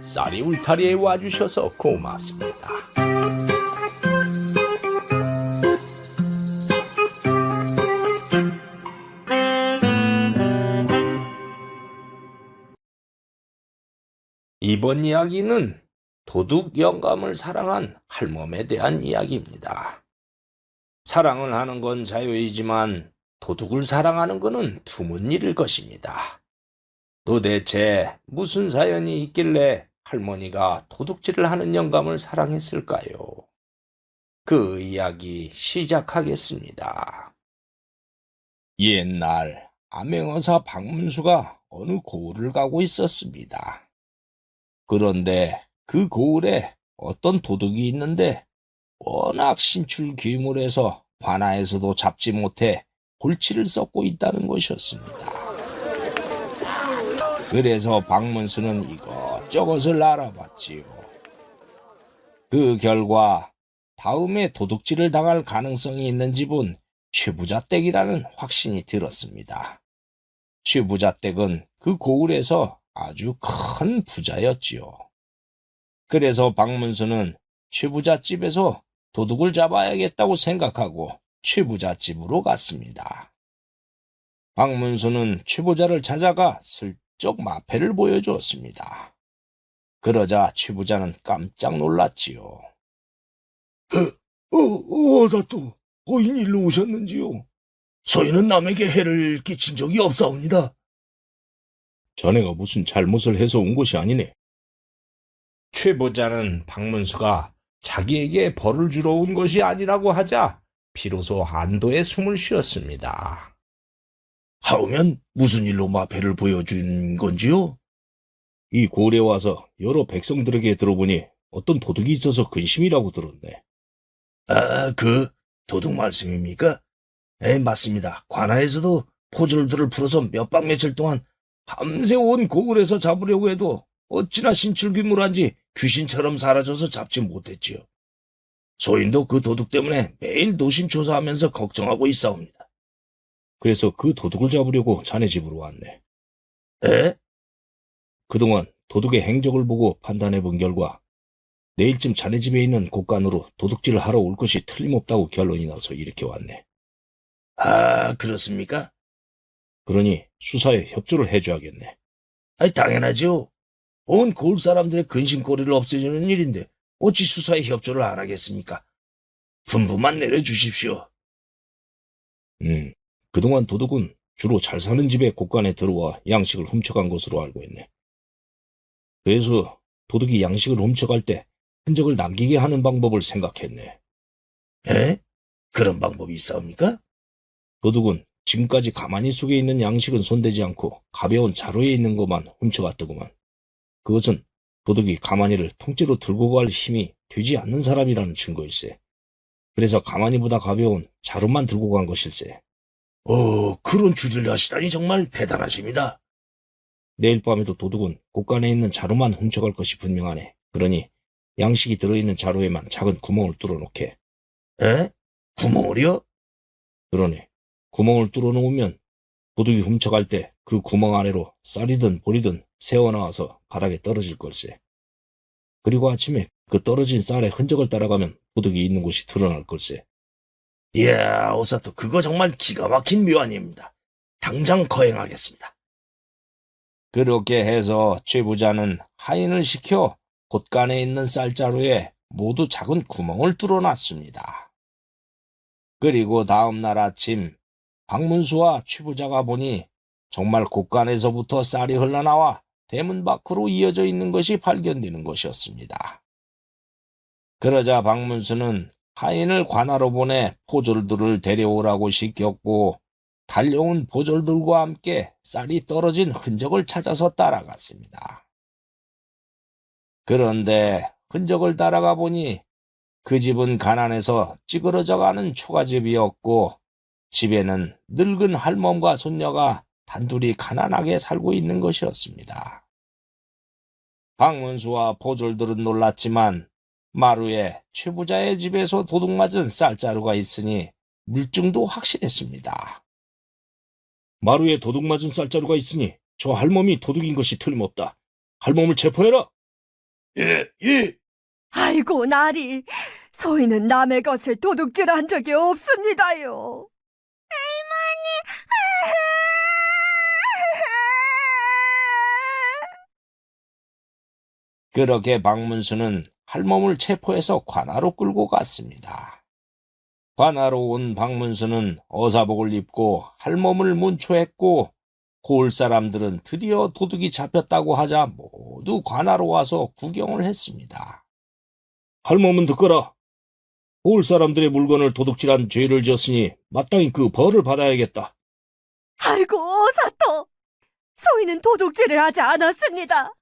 쌀이 울타리에 와주셔서 고맙습니다. 이번 이야기는 도둑 영감을 사랑한 할멈에 대한 이야기입니다. 사랑을 하는 건 자유이지만 도둑을 사랑하는 것은 드문 일일 것입니다. 도대체 무슨 사연이 있길래 할머니가 도둑질을 하는 영감을 사랑했을까요? 그 이야기 시작하겠습니다. 옛날 암행어사 박문수가 어느 고을을 가고 있었습니다. 그런데 그 고을에 어떤 도둑이 있는데 워낙 신출 귀물해서 관아에서도 잡지 못해 골치를 썩고 있다는 것이었습니다. 그래서 박문수는 이것저것을 알아봤지요. 그 결과 다음에 도둑질을 당할 가능성이 있는 집은 최부자댁이라는 확신이 들었습니다. 최부자댁은 그 고을에서 아주 큰 부자였지요. 그래서 박문수는 최부자 집에서 도둑을 잡아야겠다고 생각하고 최부자 집으로 갔습니다. 박문수는 최부자를 찾아가 슬쩍 마패를 보여주었습니다. 그러자 최부자는 깜짝 놀랐지요. 어, 어사또 고인 일로 오셨는지요? 저희는 남에게 해를 끼친 적이 없사옵니다. 자네가 무슨 잘못을 해서 온 것이 아니네. 최보자는 박문수가 자기에게 벌을 주러 온 것이 아니라고 하자 비로소 안도의 숨을 쉬었습니다. 하오면 무슨 일로 마패를 보여준 건지요? 이 고을에 와서 여러 백성들에게 들어보니 어떤 도둑이 있어서 근심이라고 들었네. 아, 그 도둑 말씀입니까? 에, 맞습니다. 관아에서도 포졸들을 풀어서 몇 박 며칠 동안 밤새 온 고을에서 잡으려고 해도 어찌나 신출귀물한지 귀신처럼 사라져서 잡지 못했지요. 소인도 그 도둑 때문에 매일 노심초사하면서 걱정하고 있사옵니다. 그래서 그 도둑을 잡으려고 자네 집으로 왔네. 에? 그동안 도둑의 행적을 보고 판단해 본 결과 내일쯤 자네 집에 있는 곳간으로 도둑질을 하러 올 것이 틀림없다고 결론이 나서 이렇게 왔네. 아, 그렇습니까? 그러니 수사에 협조를 해줘야겠네. 아니, 당연하죠. 온 고을 사람들의 근심거리를 없애주는 일인데 어찌 수사에 협조를 안 하겠습니까? 분부만 내려주십시오. 음, 그동안 도둑은 주로 잘 사는 집의 곳간에 들어와 양식을 훔쳐간 것으로 알고 있네. 그래서 도둑이 양식을 훔쳐갈 때 흔적을 남기게 하는 방법을 생각했네. 에? 그런 방법이 있사옵니까? 도둑은 지금까지 가만히 속에 있는 양식은 손대지 않고 가벼운 자루에 있는 것만 훔쳐갔더구만. 그것은 도둑이 가만히를 통째로 들고 갈 힘이 되지 않는 사람이라는 증거일세. 그래서 가만히보다 가벼운 자루만 들고 간 것일세. 어, 그런 추리를 하시다니 정말 대단하십니다. 내일 밤에도 도둑은 곳간에 있는 자루만 훔쳐갈 것이 분명하네. 그러니 양식이 들어있는 자루에만 작은 구멍을 뚫어놓게. 에? 구멍을요? 그러네. 구멍을 뚫어놓으면 도둑이 훔쳐갈 때 그 구멍 아래로 쌀이든 보리든 새어나와서 바닥에 떨어질 걸세. 그리고 아침에 그 떨어진 쌀의 흔적을 따라가면 도둑이 있는 곳이 드러날 걸세. 이야, 오사토, 그거 정말 기가 막힌 묘안입니다. 당장 거행하겠습니다. 그렇게 해서 최 부자는 하인을 시켜 곳간에 있는 쌀자루에 모두 작은 구멍을 뚫어놨습니다. 그리고 다음 날 아침 박문수와 최부자가 보니 정말 곳간에서부터 쌀이 흘러나와 대문 밖으로 이어져 있는 것이 발견되는 것이었습니다. 그러자 박문수는 하인을 관하로 보내 포졸들을 데려오라고 시켰고 달려온 포졸들과 함께 쌀이 떨어진 흔적을 찾아서 따라갔습니다. 그런데 흔적을 따라가 보니 그 집은 가난해서 찌그러져 가는 초가집이었고 집에는 늙은 할멈과 손녀가 단둘이 가난하게 살고 있는 것이었습니다. 박문수와 포졸들은 놀랐지만 마루에 최부자의 집에서 도둑맞은 쌀자루가 있으니 물증도 확실했습니다. 마루에 도둑맞은 쌀자루가 있으니 저 할멈이 도둑인 것이 틀림없다. 할멈을 체포해라. 예, 예. 아이고, 나리. 소희는 남의 것을 도둑질한 적이 없습니다요. 그렇게 박문수는 할멈을 체포해서 관하로 끌고 갔습니다. 관하로 온 박문수는 어사복을 입고 할멈을 문초했고 고을 사람들은 드디어 도둑이 잡혔다고 하자 모두 관하로 와서 구경을 했습니다. 할멈은 듣거라. 고을 사람들의 물건을 도둑질한 죄를 지었으니 마땅히 그 벌을 받아야겠다. 아이고, 사또. 소희는 도둑질을 하지 않았습니다.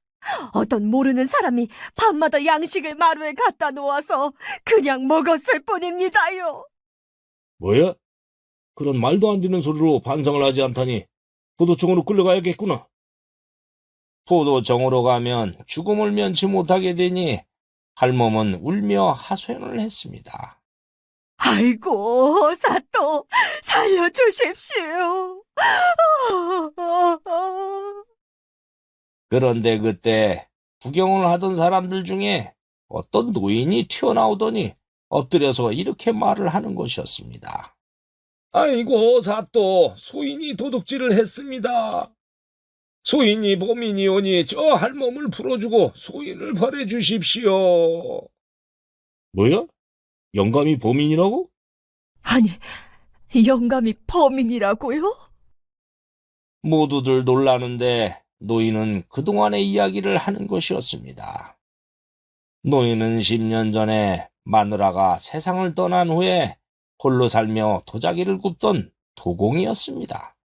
어떤 모르는 사람이 밤마다 양식을 마루에 갖다 놓아서 그냥 먹었을 뿐입니다요. 뭐야? 그런 말도 안 되는 소리로 반성을 하지 않다니 포도청으로 끌려가야겠구나. 포도청으로 가면 죽음을 면치 못하게 되니 할멈은 울며 하소연을 했습니다. 아이고, 사또, 살려주십시오. 그런데 그때 구경을 하던 사람들 중에 어떤 노인이 튀어나오더니 엎드려서 이렇게 말을 하는 것이었습니다. 아이고, 사또, 소인이 도둑질을 했습니다. 소인이 범인이 오니 저 할멈을 풀어주고 소인을 벌해 주십시오. 뭐야? 영감이 범인이라고? 아니, 영감이 범인이라고요? 모두들 놀라는데 노인은 그동안의 이야기를 하는 것이었습니다. 노인은 10년 전에 마누라가 세상을 떠난 후에 홀로 살며 도자기를 굽던 도공이었습니다.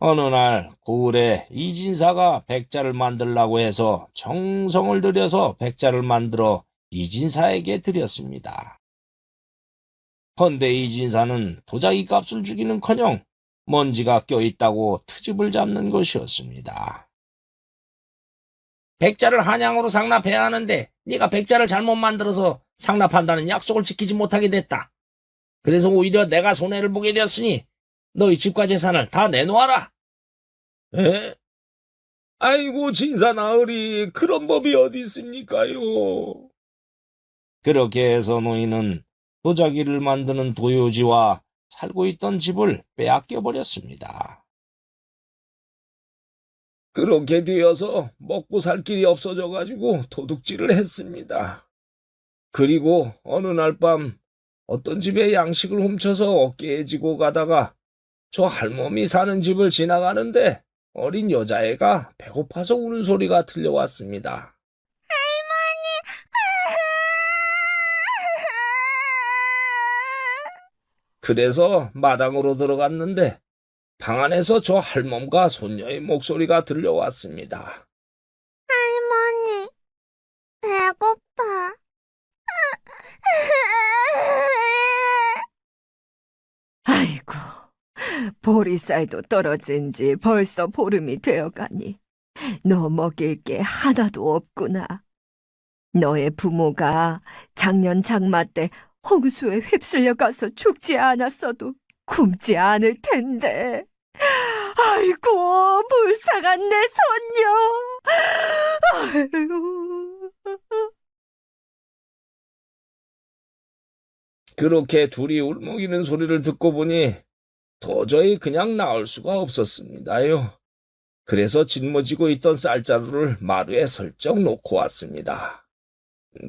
어느 날 고을에 이진사가 백자를 만들라고 해서 정성을 들여서 백자를 만들어 이진사에게 드렸습니다. 헌데 이진사는 도자기 값을 주기는커녕 먼지가 껴있다고 트집을 잡는 것이었습니다. 백자를 한양으로 상납해야 하는데 네가 백자를 잘못 만들어서 상납한다는 약속을 지키지 못하게 됐다. 그래서 오히려 내가 손해를 보게 되었으니 너희 집과 재산을 다 내놓아라. 에? 아이고 진사 나으리 그런 법이 어디 있습니까요? 그렇게 해서 노인은 도자기를 만드는 도요지와 살고 있던 집을 빼앗겨 버렸습니다. 그렇게 되어서 먹고 살 길이 없어져 가지고 도둑질을 했습니다. 그리고 어느 날 밤 어떤 집에 양식을 훔쳐서 어깨에 지고 가다가 저 할멈이 사는 집을 지나가는데 어린 여자애가 배고파서 우는 소리가 들려왔습니다. 그래서 마당으로 들어갔는데 방 안에서 저 할멈과 손녀의 목소리가 들려왔습니다. 할머니, 배고파. 아이고, 보리쌀도 떨어진 지 벌써 보름이 되어가니 너 먹일 게 하나도 없구나. 너의 부모가 작년 장마 때 홍수에 휩쓸려 가서 죽지 않았어도 굶지 않을 텐데. 아이고, 불쌍한 내 손녀. 아이고. 그렇게 둘이 울먹이는 소리를 듣고 보니 도저히 그냥 나올 수가 없었습니다요. 그래서 짊어지고 있던 쌀자루를 마루에 설정 놓고 왔습니다.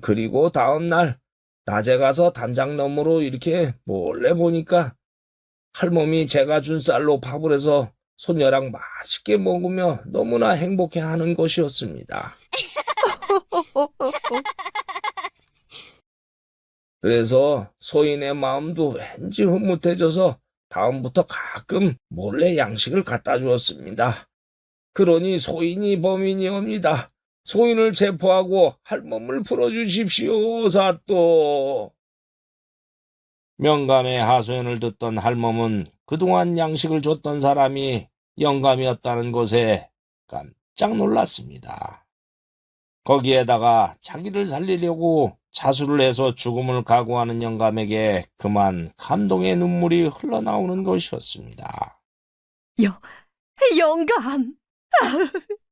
그리고 다음 날 낮에 가서 담장 너머로 이렇게 몰래 보니까 할멈이 제가 준 쌀로 밥을 해서 손녀랑 맛있게 먹으며 너무나 행복해 하는 것이었습니다. 그래서 소인의 마음도 왠지 흐뭇해져서 다음부터 가끔 몰래 양식을 갖다 주었습니다. 그러니 소인이 범인이옵니다. 소인을 체포하고 할멈을 풀어주십시오, 사또. 명감의 하소연을 듣던 할멈은 그동안 양식을 줬던 사람이 영감이었다는 것에 깜짝 놀랐습니다. 거기에다가 자기를 살리려고 자수를 해서 죽음을 각오하는 영감에게 그만 감동의 눈물이 흘러나오는 것이었습니다. 영감!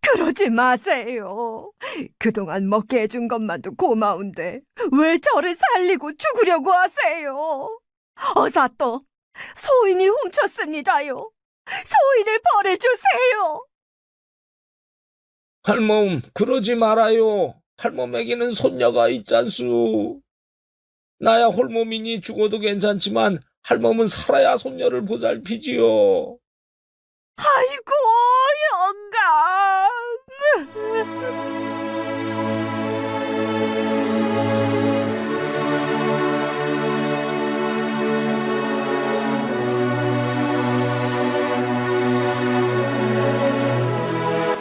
그러지 마세요. 그동안 먹게 해준 것만도 고마운데 왜 저를 살리고 죽으려고 하세요? 어사 또 소인이 훔쳤습니다요. 소인을 벌해주세요. 할멈, 그러지 말아요. 할멈에게는 손녀가 있잖수. 나야 홀몸이니 죽어도 괜찮지만 할멈은 살아야 손녀를 보살피지요. 아이고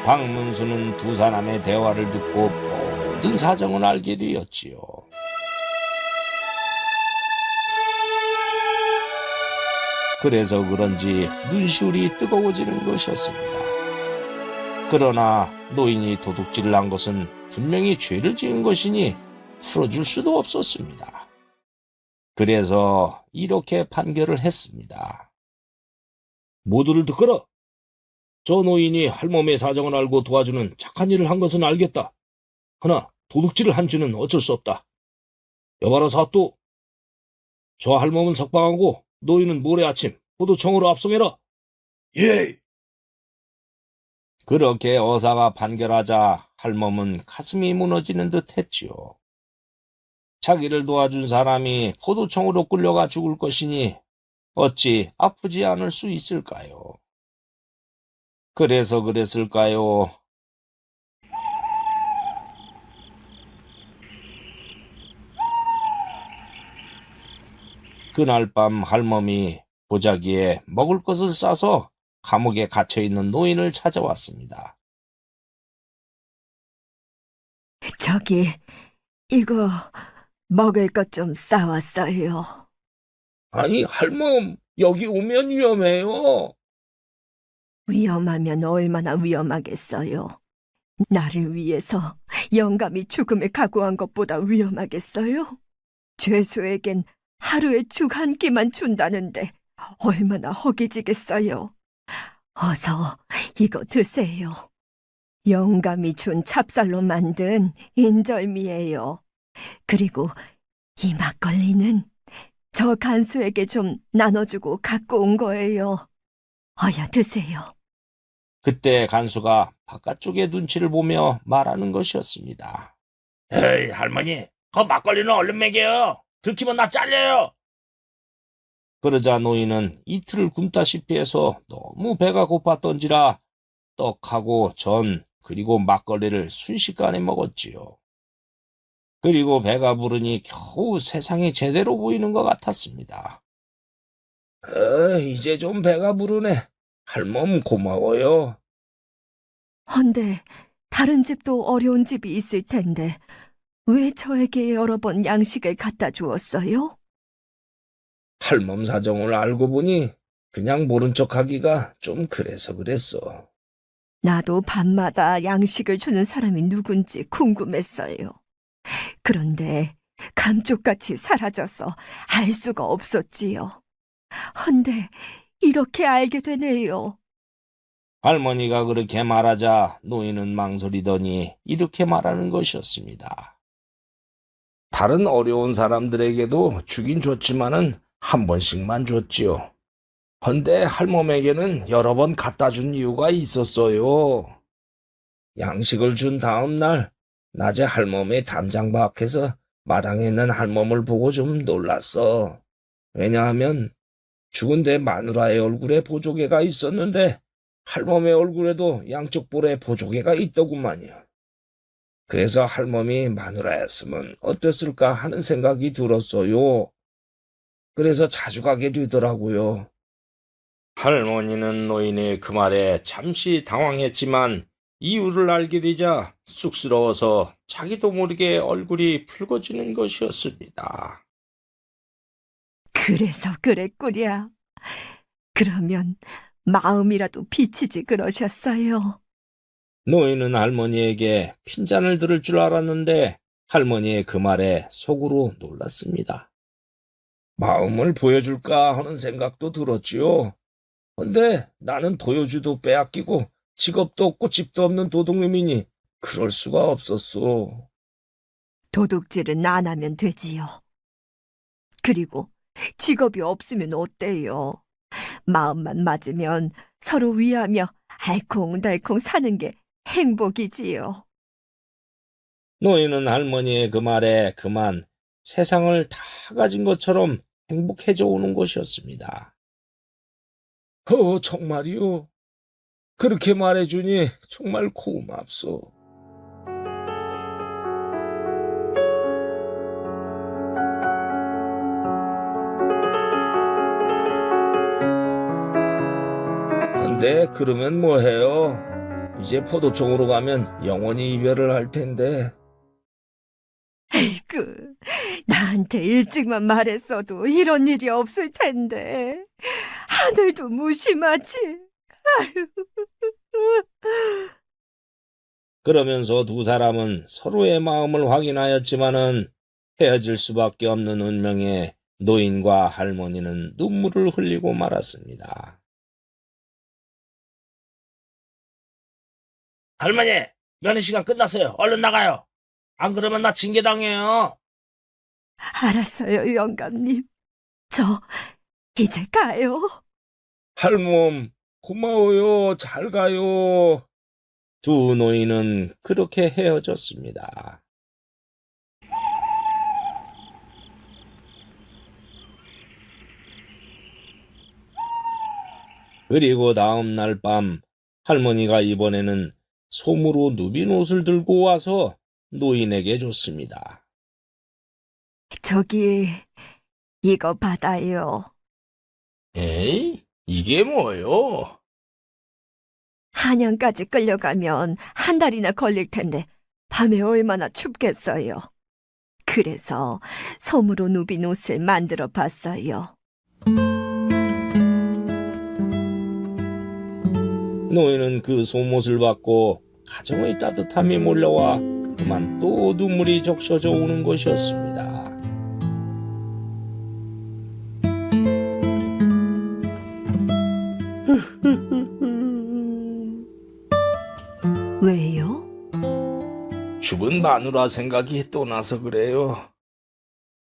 박문수는 두 사람의 대화를 듣고 모든 사정을 알게 되었지요. 그래서 그런지 눈시울이 뜨거워지는 것이었습니다. 그러나 노인이 도둑질을 한 것은 분명히 죄를 지은 것이니 풀어줄 수도 없었습니다. 그래서 이렇게 판결을 했습니다. 모두를 듣거라. 저 노인이 할멈의 사정을 알고 도와주는 착한 일을 한 것은 알겠다. 허나 도둑질을 한 죄는 어쩔 수 없다. 여봐라 사또. 저 할멈은 석방하고 노인은 모레 아침 포도청으로 압송해라. 예. 그렇게 어사가 판결하자 할멈은 가슴이 무너지는 듯 했지요. 자기를 도와준 사람이 포도청으로 끌려가 죽을 것이니 어찌 아프지 않을 수 있을까요? 그래서 그랬을까요? 그날 밤 할멈이 보자기에 먹을 것을 싸서 감옥에 갇혀 있는 노인을 찾아왔습니다. 저기 이거 먹을 것 좀 싸왔어요. 아니, 할멈, 여기 오면 위험해요. 위험하면 얼마나 위험하겠어요. 나를 위해서 영감이 죽음을 각오한 것보다 위험하겠어요? 죄수에겐 하루에 죽 한 끼만 준다는데 얼마나 허기지겠어요. 어서 이거 드세요. 영감이 준 찹쌀로 만든 인절미예요. 그리고 이 막걸리는 저 간수에게 좀 나눠주고 갖고 온 거예요. 어여 드세요. 그때 간수가 바깥쪽의 눈치를 보며 말하는 것이었습니다. 에이, 할머니, 그 막걸리는 얼른 먹여요. 들키면 나 잘려요. 그러자 노인은 이틀을 굶다시피 해서 너무 배가 고팠던지라 떡하고 전 그리고 막걸리를 순식간에 먹었지요. 그리고 배가 부르니 겨우 세상이 제대로 보이는 것 같았습니다. 어, 이제 좀 배가 부르네. 할멈 고마워요. 헌데 다른 집도 어려운 집이 있을 텐데 왜 저에게 여러 번 양식을 갖다 주었어요? 할멈 사정을 알고 보니 그냥 모른 척 하기가 좀 그래서 그랬어. 나도 밤마다 양식을 주는 사람이 누군지 궁금했어요. 그런데 감쪽같이 사라져서 알 수가 없었지요. 헌데 이렇게 알게 되네요. 할머니가 그렇게 말하자 노인은 망설이더니 이렇게 말하는 것이었습니다. 다른 어려운 사람들에게도 주긴 줬지만은 한 번씩만 줬지요. 헌데 할멈에게는 여러 번 갖다 준 이유가 있었어요. 양식을 준 다음 날 낮에 할멈의 담장 밖에서 마당에 있는 할멈을 보고 좀 놀랐어. 왜냐하면 죽은 데 마누라의 얼굴에 보조개가 있었는데 할멈의 얼굴에도 양쪽 볼에 보조개가 있더구만요. 그래서 할멈이 마누라였으면 어땠을까 하는 생각이 들었어요. 그래서 자주 가게 되더라고요. 할머니는 노인의 그 말에 잠시 당황했지만 이유를 알게 되자 쑥스러워서 자기도 모르게 얼굴이 붉어지는 것이었습니다. 그래서 그랬구려. 그러면 마음이라도 비치지 그러셨어요. 노인은 할머니에게 핀잔을 들을 줄 알았는데 할머니의 그 말에 속으로 놀랐습니다. 마음을 보여줄까 하는 생각도 들었지요. 근데 나는 도요주도 빼앗기고 직업도 없고 집도 없는 도둑놈이니 그럴 수가 없었어. 도둑질은 안 하면 되지요. 그리고 직업이 없으면 어때요? 마음만 맞으면 서로 위하며 알콩달콩 사는 게 행복이지요. 노인은 할머니의 그 말에 그만 세상을 다 가진 것처럼 행복해져 오는 것이었습니다. 어, 정말이요? 그렇게 말해주니 정말 고맙소. 근데 그러면 뭐해요? 이제 포도청으로 가면 영원히 이별을 할 텐데. 에이그, 나한테 일찍만 말했어도 이런 일이 없을 텐데. 하늘도 무심하지. 아유. 그러면서 두 사람은 서로의 마음을 확인하였지만은 헤어질 수밖에 없는 운명에 노인과 할머니는 눈물을 흘리고 말았습니다. 할머니, 면회 시간 끝났어요. 얼른 나가요. 안 그러면 나 징계당해요. 알았어요, 영감님. 저, 이제 가요. 할멈, 고마워요. 잘 가요. 두 노인은 그렇게 헤어졌습니다. 그리고 다음 날 밤 할머니가 이번에는 솜으로 누빈 옷을 들고 와서 노인에게 줬습니다. 저기, 이거 받아요. 에이, 이게 뭐요? 한양까지 끌려가면 한 달이나 걸릴 텐데 밤에 얼마나 춥겠어요. 그래서 솜으로 누빈 옷을 만들어 봤어요. 노인은 그 솜옷을 받고 가정의 따뜻함이 몰려와 그만 또 눈물이 적셔져 오는 것이었습니다. 왜요? 죽은 마누라 생각이 또 나서 그래요.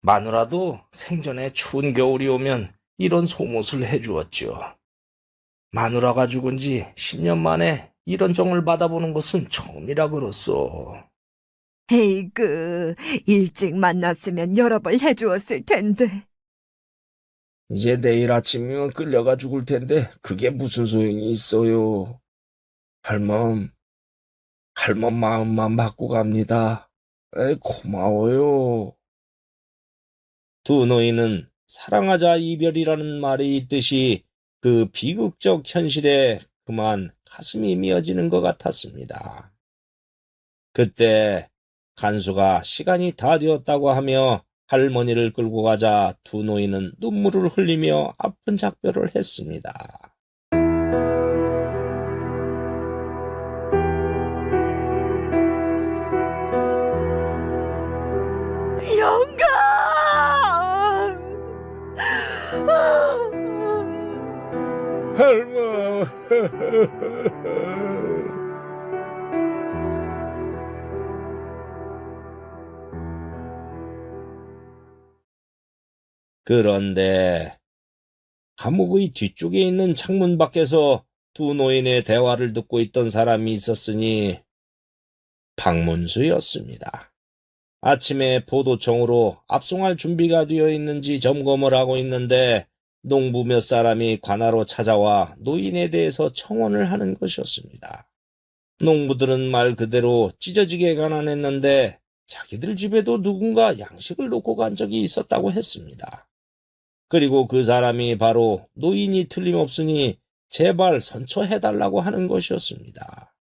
마누라도 생전에 추운 겨울이 오면 이런 속옷을 해주었죠. 마누라가 죽은 지 10년 만에 이런 정을 받아보는 것은 처음이라 그렇소. 에이그, 일찍 만났으면 여러 번 해주었을 텐데. 이제 내일 아침이면 끌려가 죽을 텐데 그게 무슨 소용이 있어요. 할멈, 할멈 마음만 받고 갑니다. 에 고마워요. 두 노인은 사랑하자 이별이라는 말이 있듯이 그 비극적 현실에 그만 가슴이 미어지는 것 같았습니다. 그때 간수가 시간이 다 되었다고 하며 할머니를 끌고 가자 두 노인은 눈물을 흘리며 아픈 작별을 했습니다. 그런데 감옥의 뒤쪽에 있는 창문 밖에서 두 노인의 대화를 듣고 있던 사람이 있었으니 박문수였습니다. 아침에 포도청으로 압송할 준비가 되어 있는지 점검을 하고 있는데 농부 몇 사람이 관하로 찾아와 노인에 대해서 청원을 하는 것이었습니다. 농부들은 말 그대로 찢어지게 가난했는데 자기들 집에도 누군가 양식을 놓고 간 적이 있었다고 했습니다. 그리고 그 사람이 바로 노인이 틀림없으니 제발 선처해달라고 하는 것이었습니다.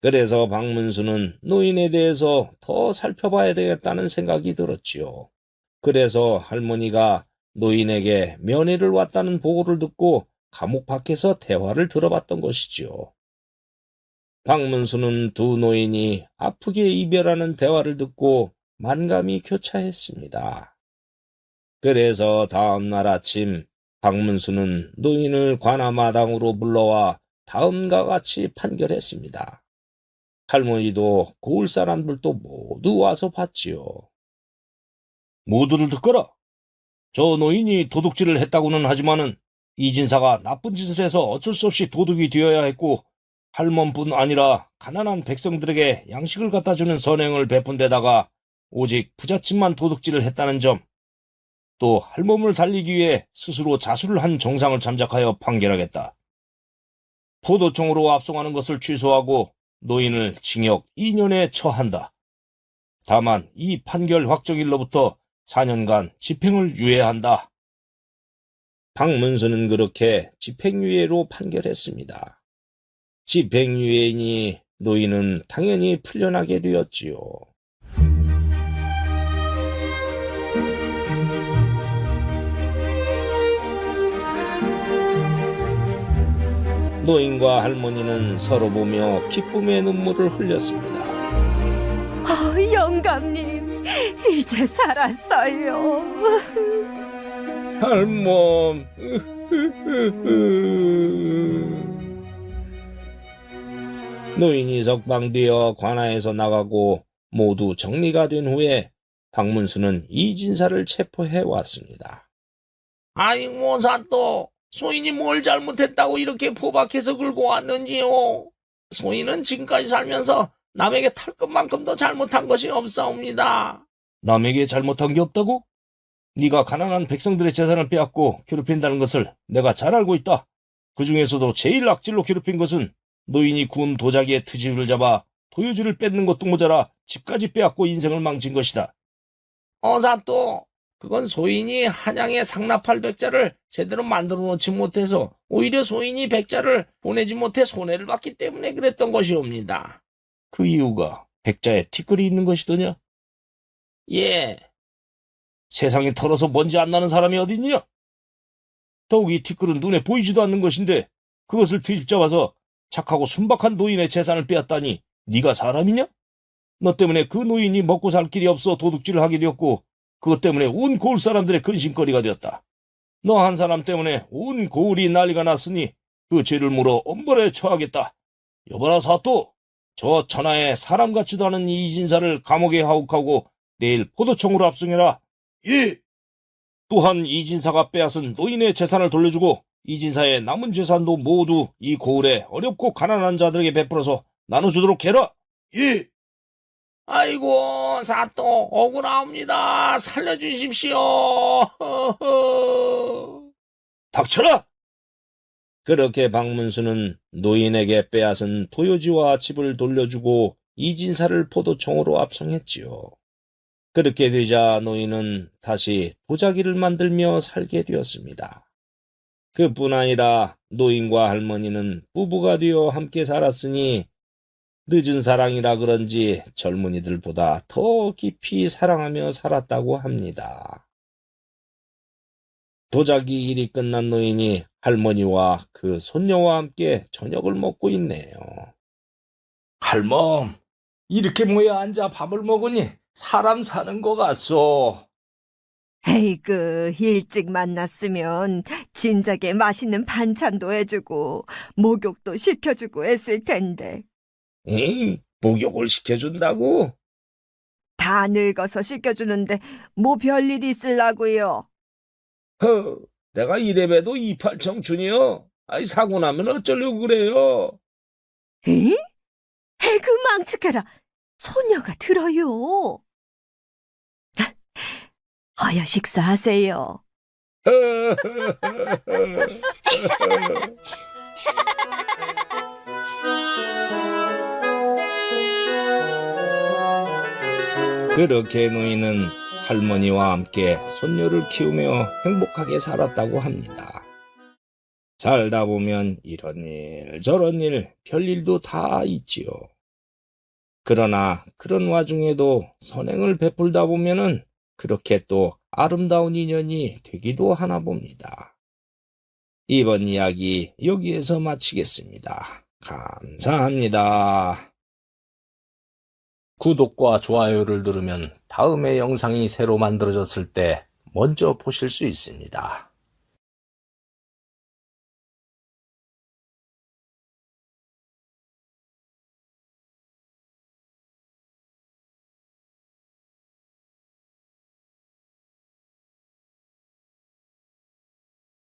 그래서 박문수는 노인에 대해서 더 살펴봐야 되겠다는 생각이 들었지요. 그래서 할머니가 노인에게 면회를 왔다는 보고를 듣고 감옥 밖에서 대화를 들어봤던 것이지요. 박문수는 두 노인이 아프게 이별하는 대화를 듣고 만감이 교차했습니다. 그래서 다음 날 아침 박문수는 노인을 관아마당으로 불러와 다음과 같이 판결했습니다. 할머니도 고을 사람들도 모두 와서 봤지요. 모두를 듣거라. 저 노인이 도둑질을 했다고는 하지만은 이진사가 나쁜 짓을 해서 어쩔 수 없이 도둑이 되어야 했고 할멈뿐 아니라 가난한 백성들에게 양식을 갖다 주는 선행을 베푼 데다가 오직 부잣집만 도둑질을 했다는 점, 또 할멈을 살리기 위해 스스로 자수를 한 정상을 잠작하여 판결하겠다. 포도청으로 압송하는 것을 취소하고 노인을 징역 2년에 처한다. 다만 이 판결 확정일로부터 4년간 집행을 유예한다. 박문수는 그렇게 집행유예로 판결했습니다. 집행유예이니 노인은 당연히 풀려나게 되었지요. 노인과 할머니는 서로 보며 기쁨의 눈물을 흘렸습니다. 어, 영감님, 이제 살았어요. 할멈. 노인이 석방되어 관아에서 나가고 모두 정리가 된 후에 박문수는 이진사를 체포해 왔습니다. 아이고, 사또. 소인이 뭘 잘못했다고 이렇게 포박해서 긁고 왔는지요? 소인은 지금까지 살면서 남에게 탈 것만큼도 잘못한 것이 없사옵니다. 남에게 잘못한 게 없다고? 네가 가난한 백성들의 재산을 빼앗고 괴롭힌다는 것을 내가 잘 알고 있다. 그 중에서도 제일 악질로 괴롭힌 것은 노인이 구운 도자기의 트집을 잡아 도유지를 뺏는 것도 모자라 집까지 빼앗고 인생을 망친 것이다. 어, 사또. 그건 소인이 한양에 상납할 백자를 제대로 만들어 놓지 못해서 오히려 소인이 백자를 보내지 못해 손해를 봤기 때문에 그랬던 것이옵니다. 그 이유가 백자에 티끌이 있는 것이더냐? 예, 세상에 털어서 먼지 안 나는 사람이 어디 있냐? 더욱 이 티끌은 눈에 보이지도 않는 것인데 그것을 뒤집잡아서 착하고 순박한 노인의 재산을 빼앗다니 네가 사람이냐? 너 때문에 그 노인이 먹고 살 길이 없어 도둑질을 하게 되었고 그것 때문에 온 고을 사람들의 근심거리가 되었다. 너 한 사람 때문에 온 고을이 난리가 났으니 그 죄를 물어 엄벌에 처하겠다. 여보라 사또, 저 천하에 사람 같지도 않은 이 이진사를 감옥에 하옥하고 내일 포도청으로 압송해라. 예. 또한 이 진사가 빼앗은 노인의 재산을 돌려주고 이 진사의 남은 재산도 모두 이 고을에 어렵고 가난한 자들에게 베풀어서 나눠주도록 해라. 예. 아이고, 사또, 억울합니다. 살려주십시오. 닥쳐라! 그렇게 박문수는 노인에게 빼앗은 도요지와 집을 돌려주고 이진사를 포도청으로 압송했지요. 그렇게 되자 노인은 다시 도자기를 만들며 살게 되었습니다. 그뿐 아니라 노인과 할머니는 부부가 되어 함께 살았으니 늦은 사랑이라 그런지 젊은이들보다 더 깊이 사랑하며 살았다고 합니다. 도자기 일이 끝난 노인이 할머니와 그 손녀와 함께 저녁을 먹고 있네요. 할멈, 이렇게 모여 앉아 밥을 먹으니 사람 사는 것 같소. 에이그, 일찍 만났으면 진작에 맛있는 반찬도 해주고 목욕도 시켜주고 했을 텐데 에이, 목욕을 시켜준다고? 다 늙어서 시켜주는데 뭐 별일 있을라고요. 허, 내가 이래봬도 이팔 청춘이요. 아이, 사고 나면 어쩌려고 그래요? 에? 에그 망측해라. 소녀가 들어요. 어여 식사하세요. 그렇게 노인은 할머니와 함께 손녀를 키우며 행복하게 살았다고 합니다. 살다 보면 이런 일, 저런 일, 별일도 다 있지요. 그러나 그런 와중에도 선행을 베풀다 보면은 그렇게 또 아름다운 인연이 되기도 하나 봅니다. 이번 이야기 여기에서 마치겠습니다. 감사합니다. 구독과 좋아요를 누르면 다음의 영상이 새로 만들어졌을 때 먼저 보실 수 있습니다.